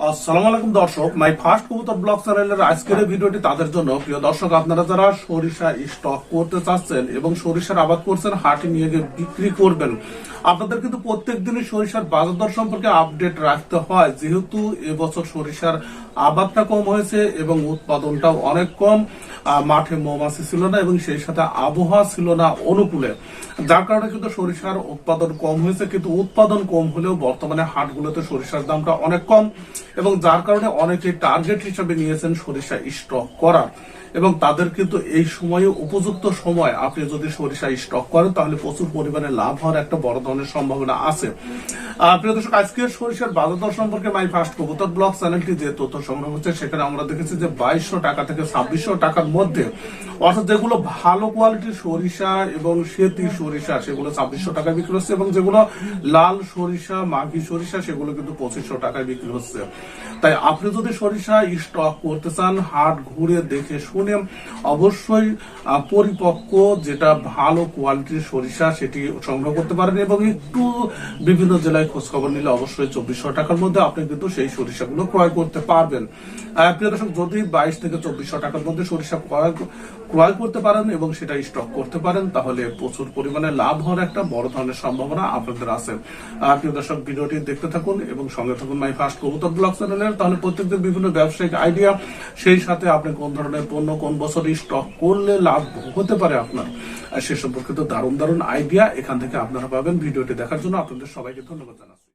আসসালামু দর্শক my first কবুতর ব্লগ চ্যানেলের আজকের ভিডিওটি তাদের জন্য। প্রিয় দর্শক, আপনারা যারা সরিষা স্টক করতে চাচ্ছেন এবং সরিষার আবাদ করছেন, হাটে নিয়ে গিয়ে বিক্রি করবেন, আপনাদের কিন্তু প্রত্যেক দিনই সরিষার বাজার দর সম্পর্কে আপডেট রাখতে হয়। যেহেতু এবছর সরিষার আবাদটা কম হয়েছে এবং উৎপাদনটাও অনেক কম মাঠে মৌমাছি ছিল না এবং সেই সাথে আবহাওয়া ছিল না অনুকূলে। যার কারণে কিন্তু সরিষার উৎপাদন কম হয়েছে, কিন্তু উৎপাদন কম হলেও বর্তমানে হাটগুলোতে সরিষার দামটা অনেক কম এবং যার কারণে অনেকে টার্গেট হিসাবে নিয়েছেন সরিষা স্টক করার এবং তাদের কিন্তু এই সময়ে উপযুক্ত সময়, আপনি যদি সরিষা স্টক করেন তাহলে প্রচুর পরিমাণে লাভ হওয়ার একটা বড় ধরনের সম্ভাবনা আছে। প্রিয় দর্শক, আজকে সরিষার বাজার দর সম্পর্কে মাই ফার্স্ট কবুতর ব্লগ চ্যানেলটি যে তথ্য সংগ্রহ হচ্ছে, সেখানে আমরা দেখেছি যে বাইশশো টাকা থেকে ছাব্বিশশো টাকার মধ্যে অর্থাৎ যেগুলো ভালো কোয়ালিটির সরিষা এবং সেতি সরিষা, সেগুলো ছাব্বিশশো টাকায় বিক্রি হচ্ছে এবং যেগুলো লাল সরিষা মাঘি সরিষা, সেগুলো কিন্তু পঁচিশশো টাকায় বিক্রি হচ্ছে। তাই আপনি যদি সরিষা স্টক করতে চান, হাট ঘুরে দেখে শুনে অবশ্যই পরিপক্ক যেটা ভালো কোয়ালিটির সরিষা সেটি সংগ্রহ করতে পারেন এবং একটু বিভিন্ন জেলায় খোঁজখবর নিলে অবশ্যই চব্বিশশো টাকার মধ্যে আপনি কিন্তু সেই সরিষাগুলো ক্রয় করতে পারবেন। প্রিয় দর্শক, যদি বাইশ থেকে চব্বিশশো টাকার মধ্যে সরিষা ক্রয় ক্রয় করতে পারেন এবং সেটা স্টক করতে পারেন, তাহলে প্রচুর পরিমাণে লাভ হওয়ার একটা বড় ধরনের সম্ভাবনা আপনাদের আছে। প্রিয় দর্শক, ভিডিওটি দেখতে থাকুন এবং সঙ্গে থাকুন মাই ফার্স্ট কবুতর ব্লগ চ্যানেলের তাহলে প্রত্যেকদিন বিভিন্ন ব্যবসায়িক আইডিয়া সেই সাথে আপনি কোন ধরনের পণ্য, কোন বছর স্টক করলে লাভ হতে পারে আপনার সে সম্পর্কিত দারুণ দারুণ আইডিয়া এখান থেকে আপনারা পাবেন। ভিডিওটি দেখার জন্য আপনাদের সবাইকে ধন্যবাদ জানাচ্ছি।